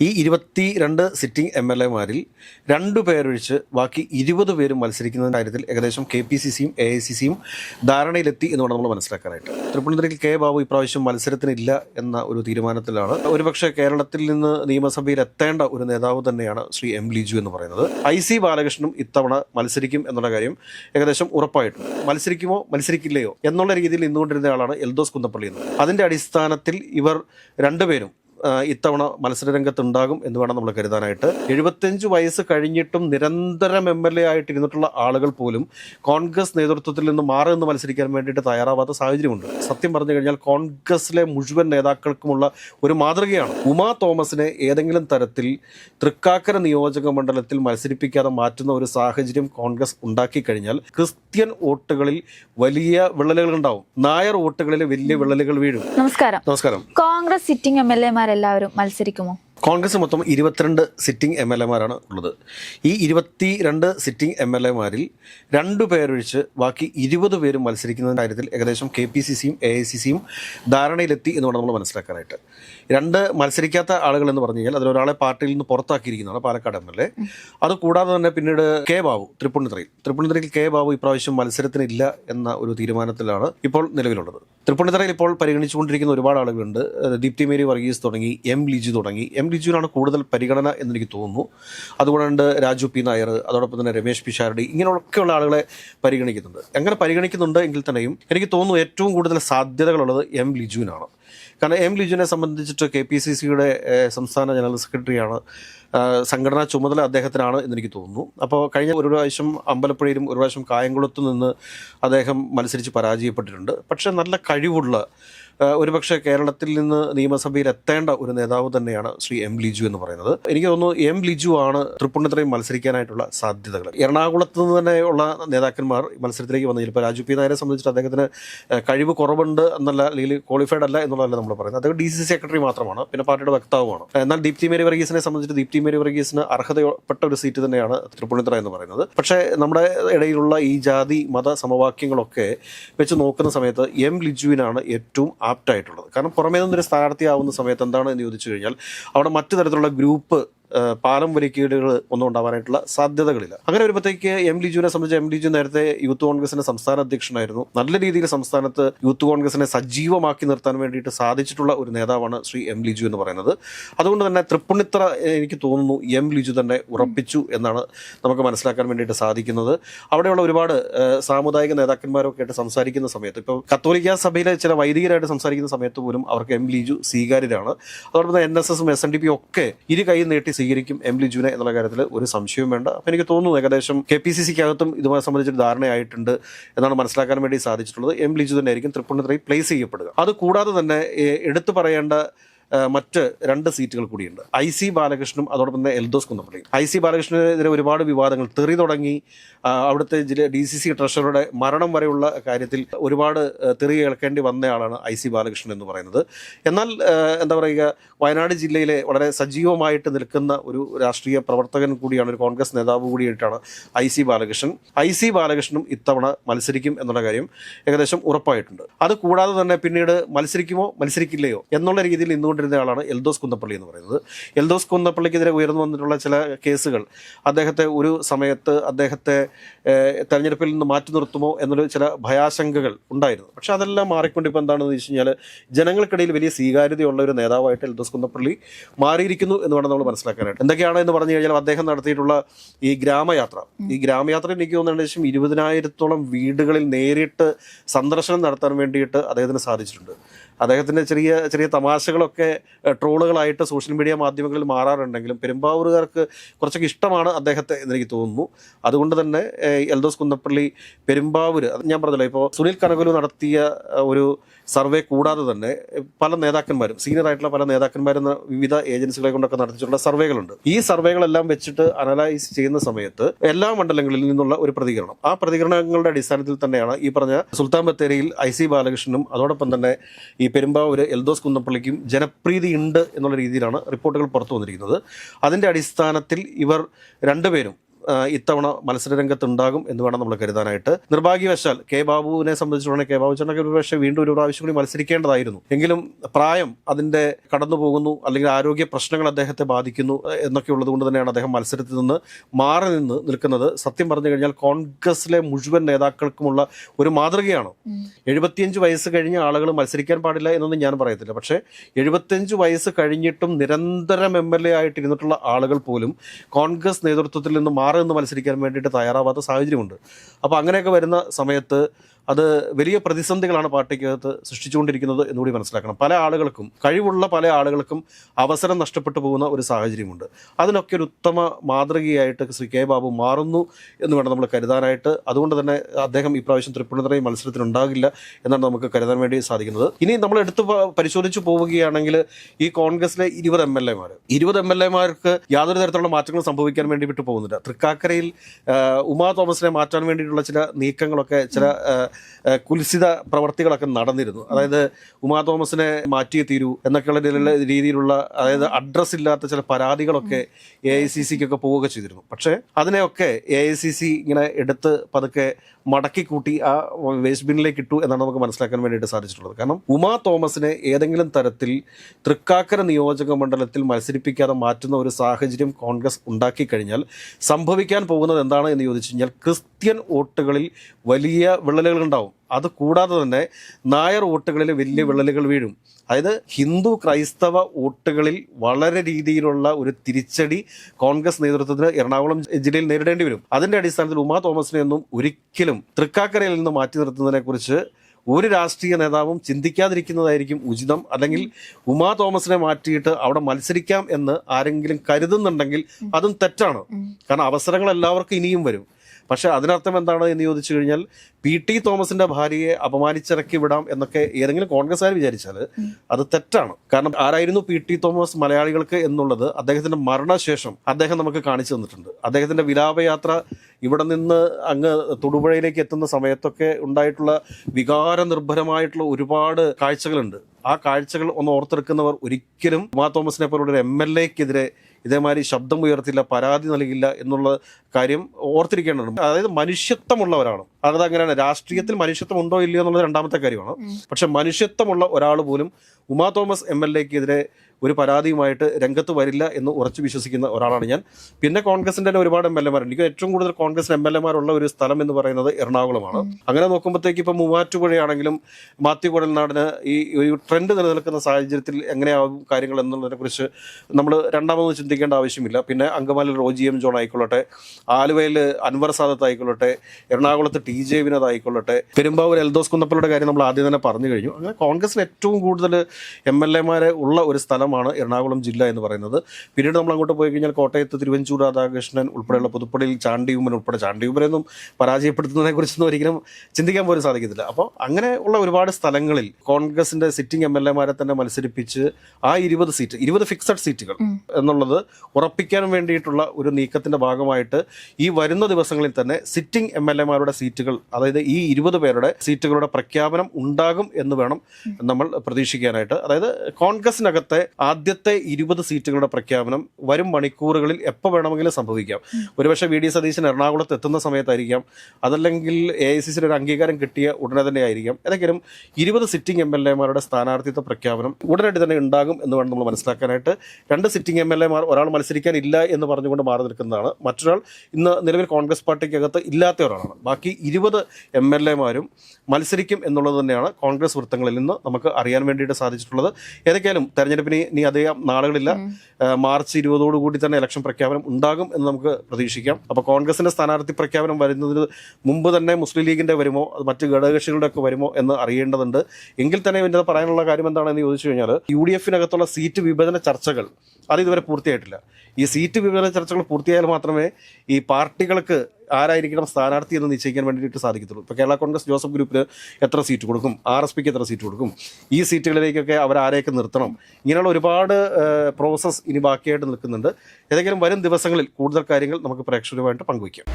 ഈ ഇരുപത്തി രണ്ട് സിറ്റിംഗ് എം എൽ എമാരിൽ രണ്ടു പേരൊഴിച്ച് ബാക്കി ഇരുപത് പേരും മത്സരിക്കുന്ന കാര്യത്തിൽ ഏകദേശം കെ പി സി സിയും എ ഐ സി സിയും ധാരണയിലെത്തി എന്ന് വേണം നമ്മൾ മനസ്സിലാക്കാനായിട്ട്. തൃപ്പൂണിത്തുറയിൽ കെ ബാബു ഇപ്രാവശ്യം മത്സരത്തിനില്ല എന്ന ഒരു തീരുമാനത്തിലാണ്. ഒരുപക്ഷെ കേരളത്തിൽ നിന്ന് നിയമസഭയിൽ എത്തേണ്ട ഒരു നേതാവ് തന്നെയാണ് ശ്രീ എം ലിജു എന്ന് പറയുന്നത്. ഐ സി ബാലകൃഷ്ണനും ഇത്തവണ മത്സരിക്കും എന്നുള്ള കാര്യം ഏകദേശം ഉറപ്പായിട്ടുണ്ട്. മത്സരിക്കുമോ മത്സരിക്കില്ലയോ എന്നുള്ള രീതിയിൽ നിന്നുകൊണ്ടിരുന്ന ആളാണ് എൽദോസ് കുന്നപ്പള്ളി എന്ന് അതിന്റെ അടിസ്ഥാനത്തിൽ ഇവർ രണ്ടുപേരും ഇത്തവണ മത്സരരംഗത്തുണ്ടാകും എന്ന് വേണം നമ്മൾ കരുതാനായിട്ട്. എഴുപത്തഞ്ച് വയസ്സ് കഴിഞ്ഞിട്ടും നിരന്തരം എം എൽ എ ആയിട്ട് ഇരുന്നിട്ടുള്ള ആളുകൾ പോലും കോൺഗ്രസ് നേതൃത്വത്തിൽ നിന്ന് മാറി നിന്ന് മത്സരിക്കാൻ വേണ്ടിയിട്ട് തയ്യാറാവാത്ത സാഹചര്യമുണ്ട്. സത്യം പറഞ്ഞു കഴിഞ്ഞാൽ കോൺഗ്രസിലെ മുഴുവൻ നേതാക്കൾക്കുമുള്ള ഒരു മാതൃകയാണ്. ഉമാ തോമസിനെ ഏതെങ്കിലും തരത്തിൽ തൃക്കാക്കര നിയോജക മണ്ഡലത്തിൽ മത്സരിപ്പിക്കാതെ മാറ്റുന്ന ഒരു സാഹചര്യം കോൺഗ്രസ് ഉണ്ടാക്കി കഴിഞ്ഞാൽ ക്രിസ്ത്യൻ വോട്ടുകളിൽ വലിയ വിള്ളലുകൾ ഉണ്ടാവും. നായർ വോട്ടുകളിൽ വലിയ വിള്ളലുകൾ വീഴും. നമസ്കാരം. നമസ്കാരം. കോൺഗ്രസ് സിറ്റിംഗ് എം എൽ എമാരെല്ലാവരും മത്സരിക്കുമോ? കോൺഗ്രസ് മൊത്തം ഇരുപത്തിരണ്ട് സിറ്റിംഗ് എം എൽ എമാരാണ് ഉള്ളത്. ഈ ഇരുപത്തി രണ്ട് സിറ്റിംഗ് എം എൽ എമാരിൽ രണ്ടു പേരൊഴിച്ച് ബാക്കി ഇരുപത് പേരും മത്സരിക്കുന്ന കാര്യത്തിൽ ഏകദേശം കെ പി സി സിയും എ ഐ സി സിയും ധാരണയിലെത്തി എന്ന് വേണം നമ്മൾ മനസ്സിലാക്കാനായിട്ട്. രണ്ട് മത്സരിക്കാത്ത ആളുകൾ എന്ന് പറഞ്ഞു കഴിഞ്ഞാൽ അതിലൊരാളെ പാർട്ടിയിൽ നിന്ന് പുറത്താക്കിയിരിക്കുന്നതാണ് പാലക്കാട് എം എൽ എ. അത് കൂടാതെ തന്നെ പിന്നീട് കെ ബാബു തൃപ്പൂണിത്തുറയിൽ. തൃപ്പൂണിത്തുറയിൽ കെ ബാബു ഇപ്രാവശ്യം മത്സരത്തിനില്ല എന്ന ഒരു തീരുമാനത്തിലാണ് ഇപ്പോൾ നിലവിലുള്ളത്. തൃപ്പൂണിത്തുറയിൽ ഇപ്പോൾ പരിഗണിച്ചുകൊണ്ടിരിക്കുന്ന ഒരുപാട് ആളുകളുണ്ട്. ദീപ്തി മേരി വർഗീസ് തുടങ്ങി എം ലിജു തുടങ്ങി. എം ലിജുവിനാണ് കൂടുതൽ പരിഗണന എന്ന് എനിക്ക് തോന്നുന്നു. അതുകൊണ്ട് രാജു പി നായർ അതോടൊപ്പം തന്നെ രമേശ് പിഷാരടി ഇങ്ങനെയൊക്കെയുള്ള ആളുകളെ പരിഗണിക്കുന്നുണ്ട്. അങ്ങനെ പരിഗണിക്കുന്നുണ്ട് എങ്കിൽ തന്നെയും എനിക്ക് തോന്നുന്നു ഏറ്റവും കൂടുതൽ സാധ്യതകളുള്ളത് എം ലിജുവിനാണ്. കാരണം എം ലിജുവിനെ സംബന്ധിച്ചിട്ട് കെ പി സി സിയുടെ സംസ്ഥാന ജനറൽ സെക്രട്ടറിയാണ്. സംഘടനാ ചുമതല അദ്ദേഹത്തിനാണ് എന്നെനിക്ക് തോന്നുന്നു. അപ്പോൾ കഴിഞ്ഞ ഒരു പ്രാവശ്യം അമ്പലപ്പുഴയിലും ഒരു പ്രാവശ്യം കായംകുളത്ത് നിന്ന് അദ്ദേഹം മത്സരിച്ച് പരാജയപ്പെട്ടിട്ടുണ്ട്. പക്ഷേ നല്ല കഴിവുള്ള ഒരുപക്ഷെ കേരളത്തിൽ നിന്ന് നിയമസഭയിൽ എത്തേണ്ട ഒരു നേതാവ് തന്നെയാണ് ശ്രീ എം ലിജു എന്ന് പറയുന്നത്. എനിക്ക് തോന്നുന്നു എം ലിജു ആണ് തൃപ്പൂണിത്തുറയിൽ മത്സരിക്കാനായിട്ടുള്ള സാധ്യതകൾ. എറണാകുളത്ത് നിന്ന് തന്നെയുള്ള നേതാക്കന്മാർ മത്സരത്തിലേക്ക് വന്നു. ഇപ്പോൾ രാജു പി നായരെ സംബന്ധിച്ചിട്ട് അദ്ദേഹത്തിന് കഴിവ് കുറവുണ്ട് എന്നല്ല അല്ലെങ്കിൽ ക്വാളിഫൈഡ് അല്ല എന്നുള്ളതല്ല നമ്മൾ പറയുന്നത്. അദ്ദേഹം ഡി സി സെക്രട്ടറി മാത്രമാണ് പിന്നെ പാർട്ടിയുടെ വക്താവുമാണ്. എന്നാൽ ദീപ്തി മേരി വർഗീസിനെ സംബന്ധിച്ച് ദീപ്തി മേരി വർഗീസിന് അർഹതപ്പെട്ട ഒരു സീറ്റ് തന്നെയാണ് തൃപ്പൂണിത്തുറ എന്ന് പറയുന്നത്. പക്ഷേ നമ്മുടെ ഇടയിലുള്ള ഈ ജാതി മത സമവാക്യങ്ങളൊക്കെ വെച്ച് നോക്കുന്ന സമയത്ത് എം ലിജുവിനാണ് ഏറ്റവും ആപ്റ്റ് ആയിട്ടുള്ളത് കാരണം പുറമേ നിന്നൊരു സ്ഥാനാർത്ഥിയാവുന്ന സമയത്ത് എന്താണ് എന്ന് ചോദിച്ചു കഴിഞ്ഞാൽ അവിടെ മറ്റു തരത്തിലുള്ള ഗ്രൂപ്പ് പാലം വലിക്കേടുകൾ ഒന്നും ഉണ്ടാവാനായിട്ടുള്ള സാധ്യതകളില്ല. അങ്ങനെ വരുമ്പോഴത്തേക്ക് എം ലിജുവിനെ സംബന്ധിച്ച് എം ലിജു നേരത്തെ യൂത്ത് കോൺഗ്രസിന്റെ സംസ്ഥാന അധ്യക്ഷനായിരുന്നു. നല്ല രീതിയിൽ സംസ്ഥാനത്ത് യൂത്ത് കോൺഗ്രസിനെ സജീവമാക്കി നിർത്താൻ വേണ്ടിയിട്ട് സാധിച്ചിട്ടുള്ള ഒരു നേതാവാണ് ശ്രീ എം ലിജു എന്ന് പറയുന്നത്. അതുകൊണ്ട് തന്നെ തൃപ്പുണിത്തറ എനിക്ക് തോന്നുന്നു എം ലിജു തന്നെ ഉറപ്പിച്ചു എന്നാണ് നമുക്ക് മനസ്സിലാക്കാൻ വേണ്ടിയിട്ട് സാധിക്കുന്നത്. അവിടെയുള്ള ഒരുപാട് സാമുദായിക നേതാക്കന്മാരൊക്കെ ആയിട്ട് സംസാരിക്കുന്ന സമയത്ത് ഇപ്പോൾ കത്തോലിക്ക സഭയിലെ ചില വൈദികരായിട്ട് സംസാരിക്കുന്ന സമയത്ത് പോലും അവർക്ക് എം ലിജു സ്വീകാര്യരാണ്. അതോടൊപ്പം എൻ എസ് എസും എസ് എൻ ഡി പി ഒക്കെ ഇരു കൈ നീട്ടി സ്വീകരിക്കും എം ലിജുവിനെ എന്നുള്ള കാര്യത്തിൽ ഒരു സംശയവും വേണ്ട. അപ്പം എനിക്ക് തോന്നുന്നു ഏകദേശം കെ പി സി സിക്കകത്തും ഇതുമായി സംബന്ധിച്ചൊരു ധാരണയായിട്ടുണ്ട് എന്നാണ് മനസ്സിലാക്കാൻ വേണ്ടി സാധിച്ചിട്ടുള്ളത്. എം ലിജു തന്നെ ആയിരിക്കും പ്ലേസ് ചെയ്യപ്പെടുക. അത് കൂടാതെ തന്നെ എടുത്തു പറയേണ്ട മറ്റ് രണ്ട് സീറ്റുകൾ കൂടിയുണ്ട്. ഐ സി ബാലകൃഷ്ണനും അതോടൊപ്പം തന്നെ എൽദോസ് കുന്നപ്പള്ളി ഐ സി ബാലകൃഷ്ണനെതിരെ ഒരുപാട് വിവാദങ്ങൾ. തെറി തുടങ്ങി അവിടുത്തെ ജില്ല ഡി സി സി ട്രഷററുടെ മരണം വരെയുള്ള കാര്യത്തിൽ ഒരുപാട് തെറി കേൾക്കേണ്ടി വന്നയാളാണ് ഐ സി ബാലകൃഷ്ണൻ എന്ന് പറയുന്നത്. എന്നാൽ എന്താ പറയുക വയനാട് ജില്ലയിലെ വളരെ സജീവമായിട്ട് നിൽക്കുന്ന ഒരു രാഷ്ട്രീയ പ്രവർത്തകൻ കൂടിയാണ് ഒരു കോൺഗ്രസ് നേതാവ് കൂടിയായിട്ടാണ് I C Balakrishnan. I C ബാലകൃഷ്ണനും ഇത്തവണ മത്സരിക്കും എന്നുള്ള കാര്യം ഏകദേശം ഉറപ്പായിട്ടുണ്ട്. അത് കൂടാതെ തന്നെ പിന്നീട് മത്സരിക്കുമോ മത്സരിക്കില്ലയോ എന്നുള്ള രീതിയിൽ നിന്നുകൊണ്ടിരുന്ന ആളാണ് എൽദോസ് കുന്നപ്പള്ളി എന്ന് പറയുന്നത്. എൽദോസ് കുന്നപ്പള്ളിക്കെതിരെ ഉയർന്നു വന്നിട്ടുള്ള ചില കേസുകൾ അദ്ദേഹത്തെ ഒരു സമയത്ത് അദ്ദേഹത്തെ തെരഞ്ഞെടുപ്പിൽ നിന്ന് മാറ്റി നിർത്തുമോ എന്നൊരു ചില ഭയാശങ്കകൾ ഉണ്ടായിരുന്നു. പക്ഷെ അതെല്ലാം മാറിക്കൊണ്ട് ഇപ്പോൾ എന്താണെന്ന് വെച്ച് കഴിഞ്ഞാൽ ജനങ്ങൾക്കിടയിൽ വലിയ സ്വീകാര്യതയുള്ള ഒരു നേതാവായിട്ട് എൽദോസ് കുന്നപ്പള്ളി മാറിയിരിക്കുന്നു എന്ന് വേണം നമ്മൾ മനസ്സിലാക്കാനായിട്ട്. എന്തൊക്കെയാണ് എന്ന് പറഞ്ഞു കഴിഞ്ഞാൽ അദ്ദേഹം നടത്തിയിട്ടുള്ള ഈ ഗ്രാമയാത്ര. ഈ ഗ്രാമയാത്ര എനിക്ക് തോന്നുന്നത് ഏകദേശം ഇരുപതിനായിരത്തോളം വീടുകളിൽ നേരിട്ട് സന്ദർശനം നടത്താൻ വേണ്ടിയിട്ട് അദ്ദേഹത്തിന് സാധിച്ചിട്ടുണ്ട്. അദ്ദേഹത്തിന്റെ ചെറിയ ചെറിയ തമാശകളൊക്കെ ട്രോളുകളായിട്ട് സോഷ്യൽ മീഡിയ മാധ്യമങ്ങളിൽ മാറാറുണ്ടെങ്കിലും പെരുമ്പാവൂരുകാർക്ക് കുറച്ചൊക്കെ ഇഷ്ടമാണ് അദ്ദേഹത്തെ എന്നെനിക്ക് തോന്നുന്നു. അതുകൊണ്ട് തന്നെ എൽദോസ് കുന്നപ്പള്ളി പെരുമ്പാവൂര് ഞാൻ പറഞ്ഞല്ലോ ഇപ്പോൾ സുനിൽ കനകുലു നടത്തിയ ഒരു സർവേ കൂടാതെ തന്നെ പല നേതാക്കന്മാരും സീനിയർ ആയിട്ടുള്ള പല നേതാക്കന്മാരും വിവിധ ഏജൻസികളെ കൊണ്ടൊക്കെ നടത്തിയിട്ടുള്ള സർവേകളുണ്ട്. ഈ സർവേകളെല്ലാം വെച്ചിട്ട് അനലൈസ് ചെയ്യുന്ന സമയത്ത് എല്ലാ മണ്ഡലങ്ങളിൽ നിന്നുള്ള ഒരു പ്രതികരണം. ആ പ്രതികരണങ്ങളുടെ അടിസ്ഥാനത്തിൽ തന്നെയാണ് ഈ പറഞ്ഞ സുൽത്താൻ ബത്തേരിയിൽ ഐ സി ബാലകൃഷ്ണനും അതോടൊപ്പം തന്നെ ഈ പെരുമ്പാവൂര് എൽദോസ് കുന്നപ്പള്ളിക്കും ജനപ്രീതി ഉണ്ട് എന്നുള്ള രീതിയിലാണ് റിപ്പോർട്ടുകൾ പുറത്തു വന്നിരിക്കുന്നത്. അതിന്റെ അടിസ്ഥാനത്തിൽ ഇവർ രണ്ടുപേരും ഇത്തവണ മത്സര ഉണ്ടാകും എന്ന് വേണം നമ്മൾ കരുതാനായിട്ട്. നിർഭാഗ്യവശാൽ കെ ബാബുവിനെ സംബന്ധിച്ചിടത്തോളം കെ ബാബു ചേട്ടനൊക്കെ ഒരു പക്ഷേ വീണ്ടും ഒരു പ്രാവശ്യം കൂടി മത്സരിക്കേണ്ടതായിരുന്നു. എങ്കിലും പ്രായം അതിന്റെ കടന്നു പോകുന്നു അല്ലെങ്കിൽ ആരോഗ്യ പ്രശ്നങ്ങൾ അദ്ദേഹത്തെ ബാധിക്കുന്നു എന്നൊക്കെ ഉള്ളത് കൊണ്ട് തന്നെയാണ് അദ്ദേഹം മത്സരത്തിൽ നിന്ന് മാറി നിന്ന് നിൽക്കുന്നത്. സത്യം പറഞ്ഞു കഴിഞ്ഞാൽ കോൺഗ്രസിലെ മുഴുവൻ നേതാക്കൾക്കുമുള്ള ഒരു മാതൃകയാണ്. എഴുപത്തിയഞ്ച് വയസ്സ് കഴിഞ്ഞ ആളുകൾ മത്സരിക്കാൻ പാടില്ല എന്നൊന്നും ഞാൻ പറയത്തില്ല. പക്ഷേ എഴുപത്തിയഞ്ച് വയസ്സ് കഴിഞ്ഞിട്ടും നിരന്തരം എം എൽ എ ആയിട്ട് ഇരുന്നിട്ടുള്ള ആളുകൾ പോലും കോൺഗ്രസ് നേതൃത്വത്തിൽ നിന്ന് മാറി നിന്ന് മത്സരിക്കാൻ വേണ്ടിയിട്ട് തയ്യാറാവാത്ത സാഹചര്യമുണ്ട്. അപ്പോൾ അങ്ങനെയൊക്കെ വരുന്ന സമയത്ത് അത് വലിയ പ്രതിസന്ധികളാണ് പാർട്ടിക്കകത്ത് സൃഷ്ടിച്ചുകൊണ്ടിരിക്കുന്നത് എന്നുകൂടി മനസ്സിലാക്കണം. പല ആളുകൾക്കും കഴിവുള്ള പല ആളുകൾക്കും അവസരം നഷ്ടപ്പെട്ടു പോകുന്ന ഒരു സാഹചര്യമുണ്ട്. അതിനൊക്കെ ഒരു ഉത്തമ മാതൃകയായിട്ട് ശ്രീ കെ ബാബു മാറുന്നു എന്ന് വേണം നമ്മൾ കരുതാനായിട്ട്. അതുകൊണ്ട് തന്നെ അദ്ദേഹം ഇപ്രാവശ്യം തൃപ്പൂണിത്തുറയിൽ മത്സരത്തിനുണ്ടാകില്ല എന്നാണ് നമുക്ക് കരുതാൻ വേണ്ടി സാധിക്കുന്നത്. ഇനി നമ്മൾ എടുത്ത് പരിശോധിച്ചു പോവുകയാണെങ്കിൽ ഈ കോൺഗ്രസിലെ ഇരുപത് എം എൽ എമാർ ഇരുപത് എം എൽ എമാർക്ക് യാതൊരു തരത്തിലുള്ള മാറ്റങ്ങൾ സംഭവിക്കാൻ വേണ്ടി വിട്ടു പോകുന്നില്ല തൃക്കാക്കരയിൽ ഉമാ തോമസിനെ മാറ്റാൻ വേണ്ടിയിട്ടുള്ള ചില നീക്കങ്ങളൊക്കെ ചില കുൽസിത പ്രവർത്തികളൊക്കെ നടന്നിരുന്നു. അതായത് ഉമാ തോമസിനെ മാറ്റിയേ തീരൂ എന്നൊക്കെയുള്ള രീതിയിലുള്ള അതായത് അഡ്രസ് ഇല്ലാത്ത ചില പരാതികളൊക്കെ എ ഐ സി സിക്കൊക്കെ പോവുകയൊക്കെ ചെയ്തിരുന്നു. പക്ഷേ അതിനെയൊക്കെ എ ഐ സി സി ഇങ്ങനെ എടുത്ത് പതുക്കെ മടക്കി കൂട്ടി ആ വേസ്റ്റ് ബിന്നിലേക്ക് ഇട്ടു എന്നാണ് നമുക്ക് മനസ്സിലാക്കാൻ വേണ്ടിയിട്ട് സാധിച്ചിട്ടുള്ളത്. കാരണം ഉമാ തോമസിനെ ഏതെങ്കിലും തരത്തിൽ തൃക്കാക്കര നിയോജക മണ്ഡലത്തിൽ മത്സരിപ്പിക്കാതെ മാറ്റുന്ന ഒരു സാഹചര്യം കോൺഗ്രസ് ഉണ്ടാക്കി കഴിഞ്ഞാൽ സംഭവിക്കാൻ പോകുന്നത് എന്താണ് എന്ന് ചോദിച്ചു കഴിഞ്ഞാൽ ക്രിസ്ത്യൻ വോട്ടുകളിൽ വലിയ വിള്ളലുകൾ ഉണ്ടാവും. അത് കൂടാതെ തന്നെ നായർ വോട്ടുകളിൽ വലിയ വിള്ളലുകൾ വീഴും. അതായത് ഹിന്ദു ക്രൈസ്തവ വോട്ടുകളിൽ വളരെ രീതിയിലുള്ള ഒരു തിരിച്ചടി കോൺഗ്രസ് നേതൃത്വത്തിന് എറണാകുളം ജില്ലയിൽ നേരിടേണ്ടി വരും. അതിന്റെ അടിസ്ഥാനത്തിൽ ഉമാ തോമസിനെ ഒന്നും ഒരിക്കലും തൃക്കാക്കരയിൽ നിന്ന് മാറ്റി നിർത്തുന്നതിനെക്കുറിച്ച് ഒരു രാഷ്ട്രീയ നേതാവും ചിന്തിക്കാതിരിക്കുന്നതായിരിക്കും ഉചിതം. അല്ലെങ്കിൽ ഉമാ തോമസിനെ മാറ്റിയിട്ട് അവിടെ മത്സരിക്കാം എന്ന് ആരെങ്കിലും കരുതുന്നുണ്ടെങ്കിൽ അതും തെറ്റാണ്. കാരണം അവസരങ്ങൾ എല്ലാവർക്കും ഇനിയും വരും. പക്ഷെ അതിനർത്ഥം എന്താണ് എന്ന് ചോദിച്ചു കഴിഞ്ഞാൽ പി ടി തോമസിന്റെ ഭാര്യയെ അപമാനിച്ചിറക്കി വിടാം എന്നൊക്കെ ഏതെങ്കിലും കോൺഗ്രസ്സുകാർ വിചാരിച്ചാൽ അത് തെറ്റാണ്. കാരണം ആരായിരുന്നു പി ടി തോമസ് മലയാളികൾക്ക് എന്നുള്ളത് അദ്ദേഹത്തിന്റെ മരണശേഷം അദ്ദേഹം നമുക്ക് കാണിച്ചു തന്നിട്ടുണ്ട്. അദ്ദേഹത്തിന്റെ വിലാപയാത്ര ഇവിടെ നിന്ന് അങ്ങ് തൊടുപുഴയിലേക്ക് എത്തുന്ന സമയത്തൊക്കെ ഉണ്ടായിട്ടുള്ള വികാര നിർഭരമായിട്ടുള്ള ഒരുപാട് കാഴ്ചകളുണ്ട്. ആ കാഴ്ചകൾ ഒന്ന് ഓർത്തെടുക്കുന്നവർ ഒരിക്കലും ഉമാ തോമസിനെ പോലുള്ള ഒരു എം എൽ എക്കെതിരെ ഇതേമാതിരി ശബ്ദം ഉയർത്തില്ല പരാതി നൽകില്ല എന്നുള്ള കാര്യം ഓർത്തിരിക്കേണ്ടതുണ്ട്. അതായത് മനുഷ്യത്വമുള്ളവരാണ്. അതായത് അങ്ങനെയാണ്. രാഷ്ട്രീയത്തിൽ മനുഷ്യത്വം ഉണ്ടോ ഇല്ലയോ എന്നുള്ളത് രണ്ടാമത്തെ കാര്യമാണ്. പക്ഷെ മനുഷ്യത്വമുള്ള ഒരാൾ പോലും ഉമാ തോമസ് എം എൽ എക്കെതിരെ ഒരു പരാതിയുമായിട്ട് രംഗത്ത് വരില്ല എന്ന് ഉറച്ചു വിശ്വസിക്കുന്ന ഒരാളാണ് ഞാൻ. പിന്നെ കോൺഗ്രസിന്റെ തന്നെ ഒരുപാട് എം എൽ എമാരുണ്ട് എനിക്ക് ഏറ്റവും കൂടുതൽ കോൺഗ്രസ് എം എൽ എമാരുള്ള ഒരു സ്ഥലം എന്ന് പറയുന്നത് എറണാകുളമാണ്. അങ്ങനെ നോക്കുമ്പോഴത്തേക്ക് ഇപ്പം മൂവാറ്റുപുഴയാണെങ്കിലും മാത്യു കുഴൽനാടിന് ഈ ഒരു ട്രെൻഡ് നിലനിൽക്കുന്ന സാഹചര്യത്തിൽ എങ്ങനെയാകും കാര്യങ്ങൾ എന്നുള്ളതിനെക്കുറിച്ച് നമ്മൾ രണ്ടാമത് ചിന്തിക്കേണ്ട ആവശ്യമില്ല. പിന്നെ അങ്കമാലിൽ റോജി എം ജോൺ ആയിക്കൊള്ളട്ടെ ആലുവയിൽ അൻവർ സാദത്ത് ആയിക്കൊള്ളട്ടെ എറണാകുളത്ത് ടി ജെ വിനോദ് ആയിക്കൊള്ളട്ടെ പെരുമ്പാവൂർ എൽദോസ് കുന്നപ്പള്ളിയുടെ കാര്യം നമ്മൾ ആദ്യം തന്നെ പറഞ്ഞു കഴിഞ്ഞു. അങ്ങനെ കോൺഗ്രസിന് ഏറ്റവും കൂടുതൽ എം എൽ എമാരെ ഉള്ള ഒരു സ്ഥലമാണ് എറണാകുളം ജില്ല എന്ന് പറയുന്നത്. പിന്നീട് നമ്മൾ അങ്ങോട്ട് പോയി കഴിഞ്ഞാൽ കോട്ടയത്ത് തിരുവഞ്ചൂർ രാധാകൃഷ്ണൻ ഉൾപ്പെടെയുള്ള പുതുപ്പള്ളിയിൽ ചാണ്ടിയുമ്മൻ ഉൾപ്പെടെ ചാണ്ടിയുമ്മനൊന്നും പരാജയപ്പെടുത്തുന്നതിനെ കുറിച്ചൊന്നും ഒരിക്കലും ചിന്തിക്കാൻ പോലും സാധിക്കത്തില്ല. അപ്പോൾ അങ്ങനെ ഉള്ള ഒരുപാട് സ്ഥലങ്ങളിൽ കോൺഗ്രസിന്റെ സിറ്റിംഗ് എം എൽ എമാരെ തന്നെ മത്സരിപ്പിച്ച് ആ ഇരുപത് സീറ്റ് ഇരുപത് ഫിക്സഡ് സീറ്റുകൾ എന്നുള്ളത് ഉറപ്പിക്കാൻ വേണ്ടിയിട്ടുള്ള ഒരു നീക്കത്തിന്റെ ഭാഗമായിട്ട് ഈ വരുന്ന ദിവസങ്ങളിൽ തന്നെ സിറ്റിംഗ് എം എൽ എമാരുടെ സീറ്റുകൾ അതായത് ഈ ഇരുപത് പേരുടെ സീറ്റുകളുടെ പ്രഖ്യാപനം ഉണ്ടാകും എന്ന് വേണം നമ്മൾ പ്രതീക്ഷിക്കാനായിട്ട്. അതായത് കോൺഗ്രസിനകത്തെ ആദ്യത്തെ ഇരുപത് സീറ്റുകളുടെ പ്രഖ്യാപനം വരും മണിക്കൂറുകളിൽ എപ്പോൾ വേണമെങ്കിലും സംഭവിക്കാം. ഒരുപക്ഷെ വി ഡി സതീശൻ എറണാകുളത്ത് എത്തുന്ന സമയത്തായിരിക്കാം. അതല്ലെങ്കിൽ എ ഐ സി സിയുടെ ഒരു അംഗീകാരം കിട്ടിയ ഉടനെ തന്നെ ആയിരിക്കാം. ഏതെങ്കിലും ഇരുപത് സിറ്റിംഗ് എം എൽ എമാരുടെ സ്ഥാനാർത്ഥിത്വ പ്രഖ്യാപനം ഉടനടി തന്നെ ഉണ്ടാകും എന്ന് വേണം നമ്മൾ മനസ്സിലാക്കാനായിട്ട്. രണ്ട് സിറ്റിംഗ് എം എൽ എമാർ ഒരാൾ മത്സരിക്കാനില്ല എന്ന് പറഞ്ഞുകൊണ്ട് മാറി നിൽക്കുന്നതാണ്. മറ്റൊരാൾ ഇന്ന് നിലവിൽ കോൺഗ്രസ് പാർട്ടിക്കകത്ത് ഇല്ലാത്ത ഒരാളാണ്. ബാക്കി ഇരുപത് എം എൽ എമാരും മത്സരിക്കും എന്നുള്ളത് തന്നെയാണ് കോൺഗ്രസ് വൃത്തങ്ങളിൽ നിന്ന് നമുക്ക് അറിയാൻ വേണ്ടിയിട്ട് സാധിച്ചിട്ടുള്ളത് ഏതൊക്കെയാലും തെരഞ്ഞെടുപ്പിന് ഇനി അധികം നാളുകളില്ല. മാർച്ച് ഇരുപതോടു കൂടി തന്നെ ഇലക്ഷൻ പ്രഖ്യാപനം ഉണ്ടാകും എന്ന് നമുക്ക് പ്രതീക്ഷിക്കാം. അപ്പോൾ കോൺഗ്രസിന്റെ സ്ഥാനാർത്ഥി പ്രഖ്യാപനം വരുന്നതിന് മുമ്പ് തന്നെ മുസ്ലിം ലീഗിന്റെ വരുമോ അത് മറ്റ് ഘടകകക്ഷികളുടെ ഒക്കെ വരുമോ എന്ന് അറിയേണ്ടതുണ്ട്. എങ്കിൽ തന്നെ ഇതിന്റെ പറയാനുള്ള കാര്യം എന്താണെന്ന് ചോദിച്ചു കഴിഞ്ഞാൽ യു ഡി എഫിനകത്തുള്ള സീറ്റ് വിഭജന ചർച്ചകൾ അത് ഇതുവരെ പൂർത്തിയായിട്ടില്ല. ഈ സീറ്റ് വിഭജന ചർച്ചകൾ പൂർത്തിയായാൽ മാത്രമേ ഈ പാർട്ടികൾക്ക് ആരായിരിക്കണം സ്ഥാനാർത്ഥി എന്ന് നിശ്ചയിക്കാൻ വേണ്ടിയിട്ട് സാധിക്കത്തുള്ളൂ. ഇപ്പോൾ കേരള കോൺഗ്രസ് ജോസഫ് ഗ്രൂപ്പിന് എത്ര സീറ്റ് കൊടുക്കും? ആർ എസ് പിക്ക് എത്ര സീറ്റ് കൊടുക്കും? ഈ സീറ്റുകളിലേക്കൊക്കെ അവർ ആരെയൊക്കെ നിർത്തണം? ഇങ്ങനെയുള്ള ഒരുപാട് പ്രോസസ്സ് ഇനി ബാക്കിയായിട്ട് നിൽക്കുന്നുണ്ട്. ഏതെങ്കിലും വരും ദിവസങ്ങളിൽ കൂടുതൽ കാര്യങ്ങൾ നമുക്ക് പ്രേക്ഷകരുമായിട്ട് പങ്കുവയ്ക്കാം.